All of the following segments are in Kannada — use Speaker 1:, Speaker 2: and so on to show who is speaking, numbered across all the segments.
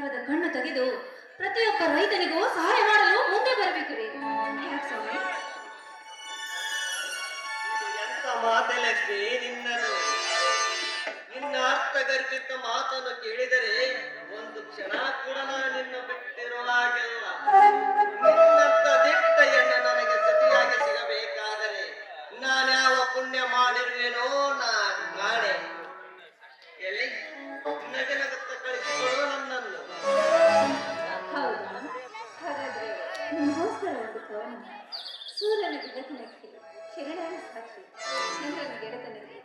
Speaker 1: ಸರ್ಕಾರದ ಕಣ್ಣು ತೆಗೆದು ಪ್ರತಿಯೊಬ್ಬ ರೈತನಿಗೂ ಸಹಾಯ ಮಾಡಲು ಮುಂದೆ ಬರಬೇಕು ರೀ. ಯಾಕ್ ಸ್ವಾಮಿ?
Speaker 2: ಎಂತ ಮಾತೆ ಲಕ್ಷ್ಮಿ ನಿನ್ನದು ನಿನ್ನ ಅರ್ಥಗರ್ಭಿತ ಮಾತನ್ನು ಕೇಳಿದರೆ ಒಂದು ಕ್ಷಣ ಕೂಡ ನಾನು ನಿನ್ನ ಬಿಟ್ಟಿರುವ ಹಾಗಿಲ್ಲ ನಿನ್ನಂತ ದಿಟ್ಟ ಹೆಣ್ಣು ನನಗೆ ಸತಿಯಾಗಿ ಸಿಗಬೇಕಾದರೆ ನಾನ್ಯಾವ ಪುಣ್ಯ ಮಾಡಿರುವೆನೋ ನಾ ನಾಳೆ ಎಲ್ಲಿ? ನಗನಗತ್ತ
Speaker 1: ಕಳಿಸಿಕೊಳ್ಳೋ ನಮ್ಮ ಸೂರ್ಯನ ಬೆಳಕಿನಕ್ಕೆ ಕಿರಣವೇ ಸಾಕ್ಷಿ ಶರಣರ ಗೆಳೆತನಕ್ಕೆ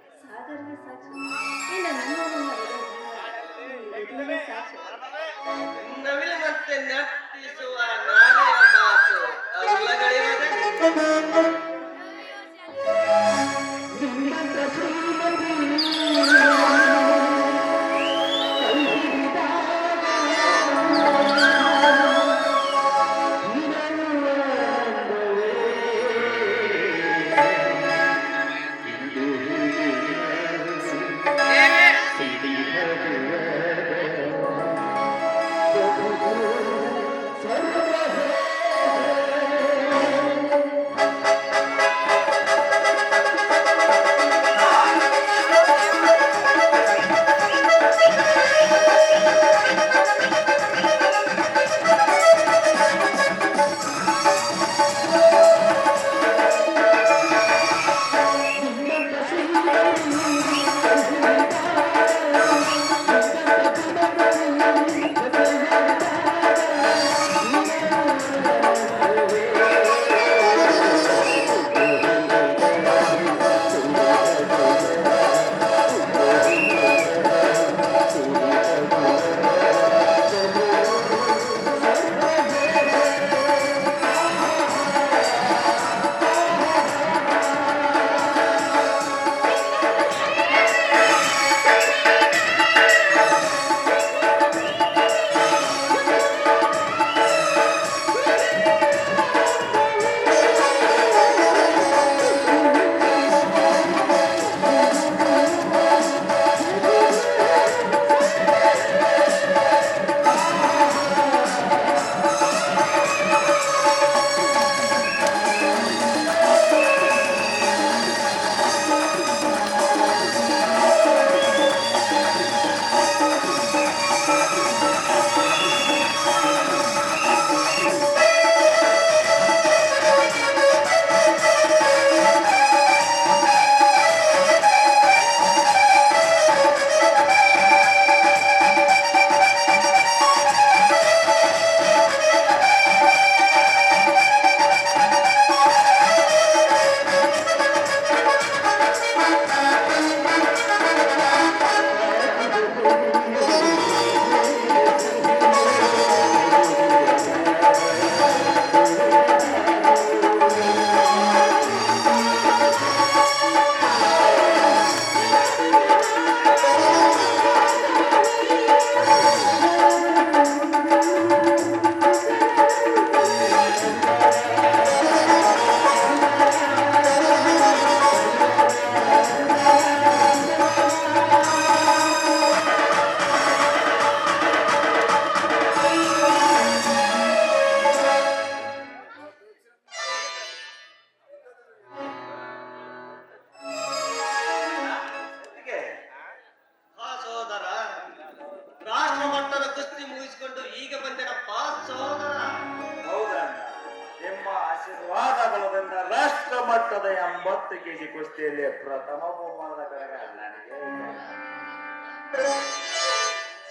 Speaker 3: ಬಲದಿಂದ ರಾಷ್ಟ್ರ ಮಟ್ಟದ ಎಂಬತ್ತು ಕೆಜಿ ಕುಸ್ತಿಯಲ್ಲಿ ಪ್ರಥಮ ಬಹುಮಾನದ ನನಗೆ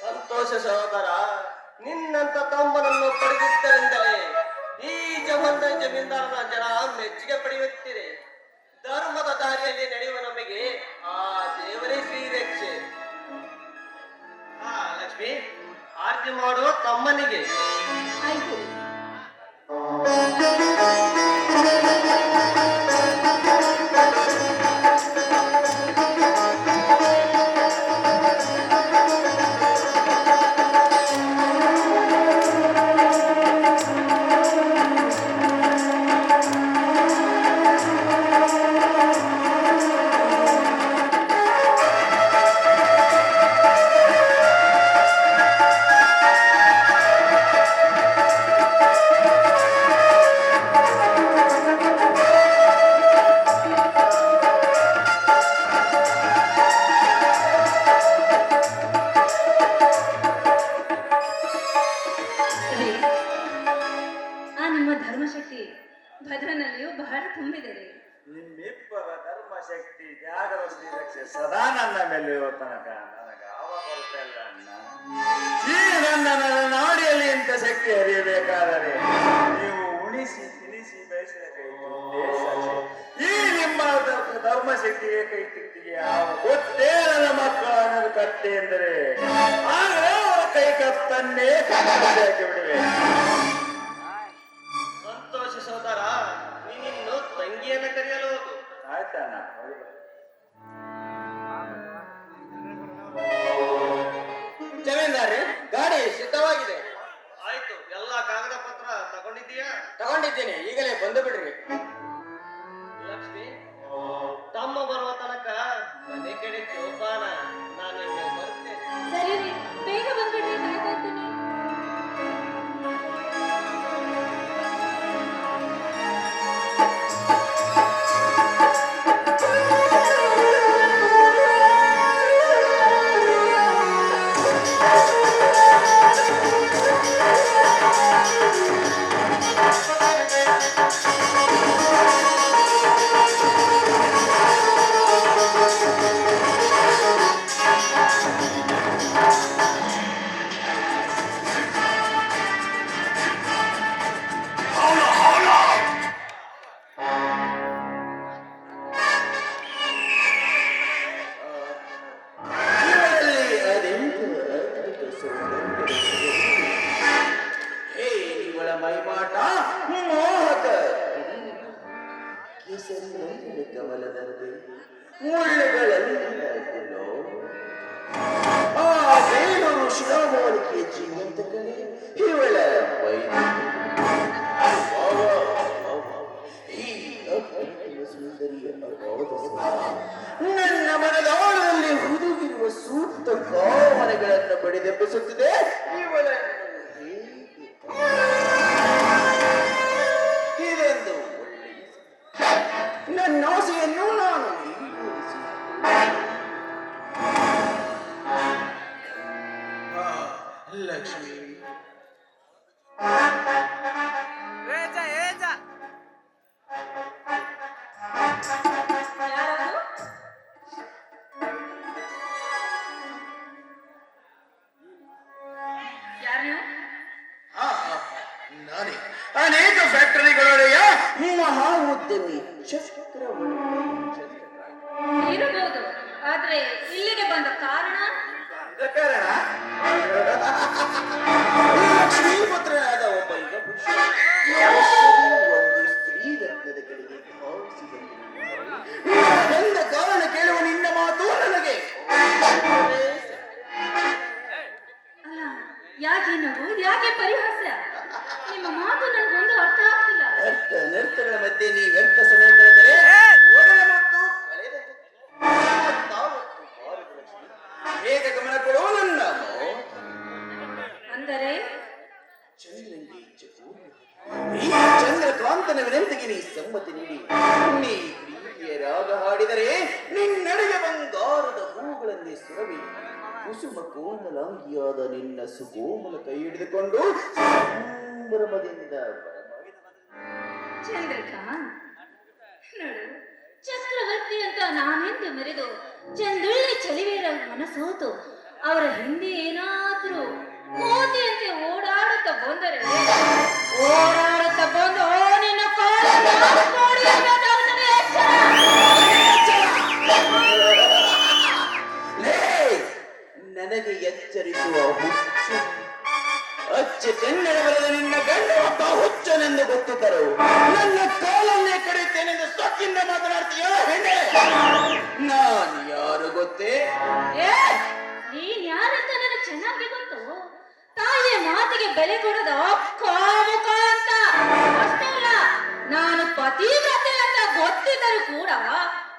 Speaker 2: ಸಂತೋಷ ಸಹೋದರ ನಿನ್ನಂತ ತಮ್ಮನನ್ನು ಪಡೆದಿದ್ದರಿಂದಲೇ ಈ ಜಮಂದ ಜಮೀನ್ದಾರನ ಜನ ಮೆಚ್ಚುಗೆ ಪಡೆಯುತ್ತೀರಿ. ಧರ್ಮದ ದಾರಿಯಲ್ಲಿ ನಡೆಯುವ ನಮಗೆ ಆ ದೇವರೇ ಶ್ರೀರಕ್ಷೆ. ಹಾ ಲಕ್ಷ್ಮಿ ಆರ್ತಿ ಮಾಡುವ ತಮ್ಮನಿಗೆ.
Speaker 1: ಆಯ್ತು. ಆ
Speaker 3: ನಿಮ್ಮ ಧರ್ಮಶಕ್ತಿ, ಭದ್ರನಲ್ಲಿಯೂ ಬಹಳ ತುಂಬಿದೆ. ನಿಮ್ಮಿಬ್ಬರ ಧರ್ಮಶಕ್ತಿ ಜಾಗರ ಶ್ರೀರಕ್ಷೆ ಸದಾ ನನ್ನ ಮೇಲೆ ತನಕ. ನನಗ ಅವ ಬರುತ್ತಲ್ಲ ಈ ನನ್ನ ನಾಡಿಯಲ್ಲಿ ಇಂಥ ಶಕ್ತಿ ಹರಿಯಬೇಕಾದರೆ ನೀವು ಉಣಿಸಿ, ತಿನಿಸಿ ಬೆಳೆಸಿದ ಕೈ ಈ ನಿಮ್ಮ ಧರ್ಮಶಕ್ತಿಗೆ ಕೈ ತಿಕ್ತಿಗೆ ಯಾವ ಗೊತ್ತೇ ನನ್ನ ಮಕ್ಕಳನ್ನು ಕತ್ತೆ ಎಂದರೆ. ಆದರೆ ಕೈಕಪ್ಪನ್ನೇ ಹಾಕಿ ಬಿಡುವೆ?
Speaker 2: ಸಂತೋಷ ಸೋದರ ನೀನಿನ್ನು ತಂಗಿಯನ್ನು ಕರೆಯಲು ಹೋಗು.
Speaker 3: ಆಯ್ತಾನ
Speaker 4: ಜಮೀನ್ದಾರಿ ಗಾಡಿ ಸಿದ್ಧವಾಗಿದೆ.
Speaker 2: ಆಯ್ತು ಎಲ್ಲಾ ಕಾಗದ ಪತ್ರ ತಗೊಂಡಿದ್ದೀಯಾ?
Speaker 4: ತಗೊಂಡಿದ್ದೀನಿ ಈಗಲೇ ಬಂದು ಬಿಡ್ರಿ.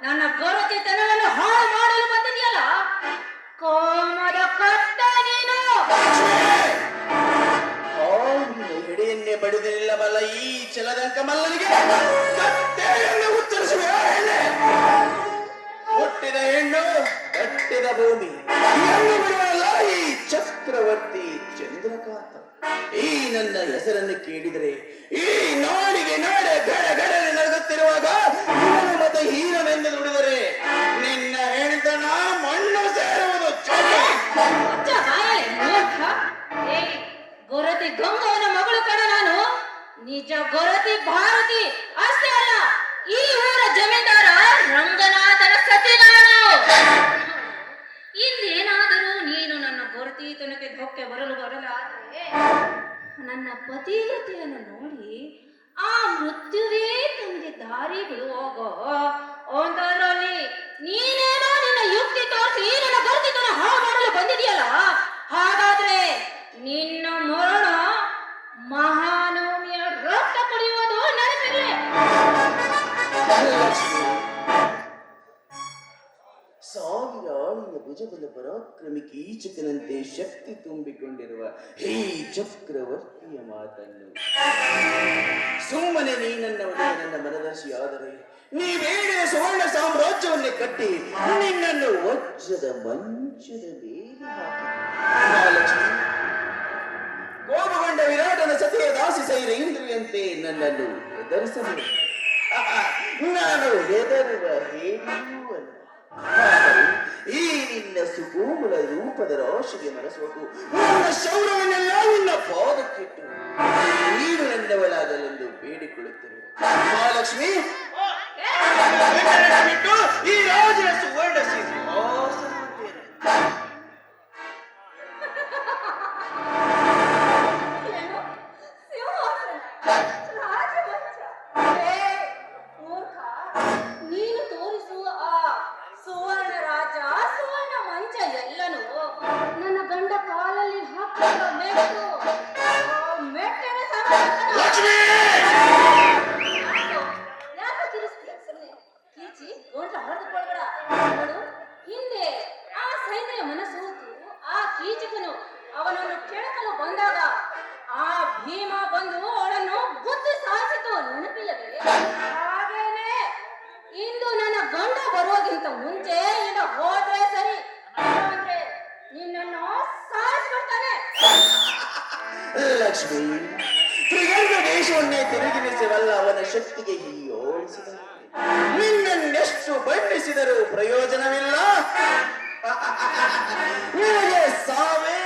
Speaker 4: ನನ್ನ ಗೌರವತೆತನವನ್ನು ಹಾಳು ಮಾಡಲು ಬಂದಿದೆಯಲ್ಲ? ಕೋಮದ ಕಟ್ಟ ನೀನು! ಹಿಡಿಯನ್ನೇ
Speaker 1: ಬಡಿದಿಲ್ಲವಲ್ಲ ಈ ಚಲದಂಕ
Speaker 4: ಮಲ್ಲನಿಗೆ ಉತ್ತರಿಸುವೆ ಹುಟ್ಟಿದ ಹೆಣ್ಣು ಕಟ್ಟಿದ ಭೂಮಿ. ಈ ಚಕ್ರವರ್ತಿ ಚಂದ್ರಕಾಂತ. ಈ ನನ್ನ ಹೆಸರನ್ನು ಕೇಳಿದರೆ ಈ ನಾಡಿಗೆ ನಾಡೆ ಗಡ ಗಡನೆ ನಗುತ್ತಿರುವಾಗ ಹೀನವೆಂದು ನುಡಿದರೆ ನಿನ್ನ ಹೆಣತನ ಮಣ್ಣು ಸೇರುವುದು
Speaker 1: ಗೊರತಿ ಗಂಗವನ ಮಗಳು ಕಣ ನಾನು. ನಿಜ ಗೊರತಿ ಭಾರತಿ, ಅಷ್ಟೇ ಅಲ್ಲ, ಈ ಊರ ಜಮೀನ್ದಾರ ರಂಗನಾಥನ ಸತಿ ನಾನು. ಇಲ್ಲೇನಾದರೂ ನೀನು ನನ್ನ
Speaker 4: ಗೊರತಿ ತನಕ ಧಕ್ಕೆ ಬರಲು ಬರಲಾದ್ರೆ ನನ್ನ
Speaker 1: ಪತಿಯತೆಯನ್ನು ನೋಡಿ ಆ ಮೃತ್ಯುವೇ ತಮಗೆ ದಾರಿ ಬಿಡುವಾಗ ಒಂದರಲ್ಲಿ ನೀನೇನೋ ನಿನ್ನ ಯುಕ್ತಿ ತೋರಿಸಿ ನನ್ನ ಬರ್ತಿದ್ದನ ಹಾಳು ಮಾಡಲು ಬಂದಿದೆಯಲ್ಲ
Speaker 4: ಹಾಗಾದ್ರೆ ನಿನ್ನ ಮರಣ ಮಹಾನವಮಿಯ ರಕ್ತ ನನಗೆ ನೆನಪಿರಲಿ
Speaker 1: ಪಂಚಬಲ ಪರಾಕ್ರಮಿಕೆ ಈಚಕನಂತೆ ಶಕ್ತಿ ತುಂಬಿಕೊಂಡಿರುವ ಹೇ ಚಕ್ರವರ್ತಿಯ ಮಾತನ್ನು. ಸುಮ್ಮನೆ ನೀನನ್ನ ನನ್ನ ಮನದರ್ಶಿ ಆದರೆ ನೀವೇಳುವ ಸುವರ್ಣ ಸಾಮ್ರಾಜ್ಯವನ್ನೇ ಕಟ್ಟಿ ನಿನ್ನನ್ನು ವಜ್ರದ ಮಂಚದ ಮೇಲೆ ಹಾಕಿ. ಕೋಪಗೊಂಡ ವಿರಾಟನ ಸತಿಯ ದಾಸಿ ಸೈರ ಇಂದ್ರಿಯಂತೆ ನನ್ನನ್ನು ಎದುರಿಸಬೇಕು ನಾನು ಹೆದರುವ ಹೇಳುವನು ಈ ನಿನ್ನ ಸುಕೋಮಲ ರೂಪದ ರೋಷಿಗೆ ಮನಸುವುದು ನನ್ನ ಶೌರವನ್ನೆಲ್ಲ ನಿನ್ನ ಪಾದಕ್ಕಿಟ್ಟು ನೀನು ನನ್ನವಳಾಗಲೆಂದು ಬೇಡಿಕೊಳ್ಳುತ್ತೇವೆ. ಮಹಾಲಕ್ಷ್ಮಿ ಲಕ್ಷ್ಮಿ. ತ್ರಿಗಂಧ ದೇಶವನ್ನೇ ತಿರುಗಿನಿಸಬಲ್ಲ ಅವನ ಶಕ್ತಿಗೆ ಈ ಓಡಿಸಿದ ನಿನ್ನೆಷ್ಟು ಬಣ್ಣಿಸಿದರೂ ಪ್ರಯೋಜನವಿಲ್ಲ. ನಿಮಗೆ ಸಾವೇ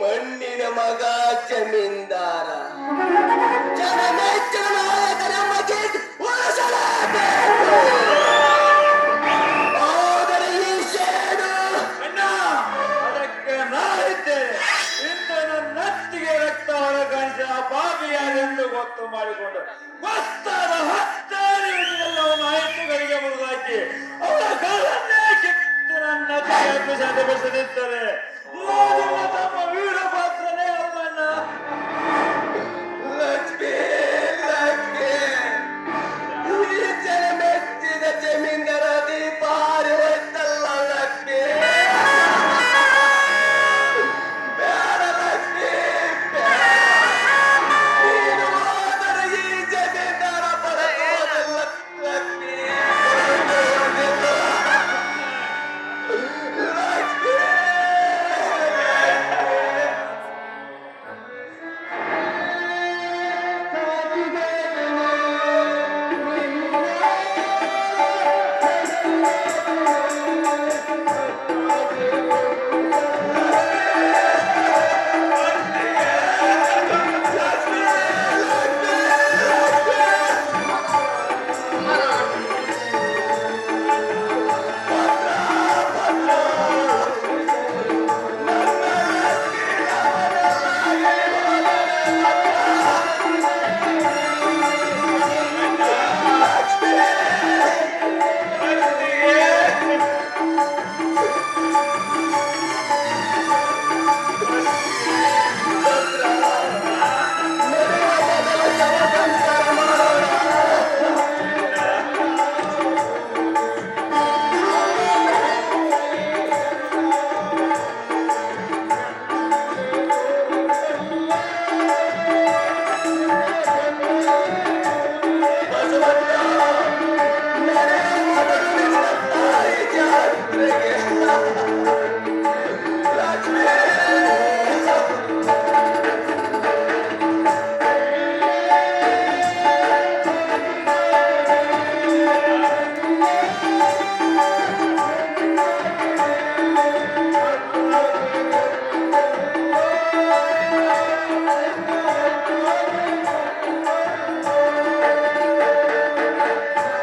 Speaker 3: ಮಣ್ಣಿನ ಮಗ ಜಮೀನ್ದಾರ. ಗೊತ್ತು ಮಾಡಿಕೊಂಡು ಮಸ್ತಾದ ಹತ್ತಾರಿ ಎಲ್ಲವನ್ನು ಆಯುಕ್ತಗಳಿಗೆ
Speaker 5: ಮುರಿದಾಕಿ ಅವರ ಕಾಲನ್ನೇ ಕಿತ್ತು ನನ್ನ ಸಾಧೆ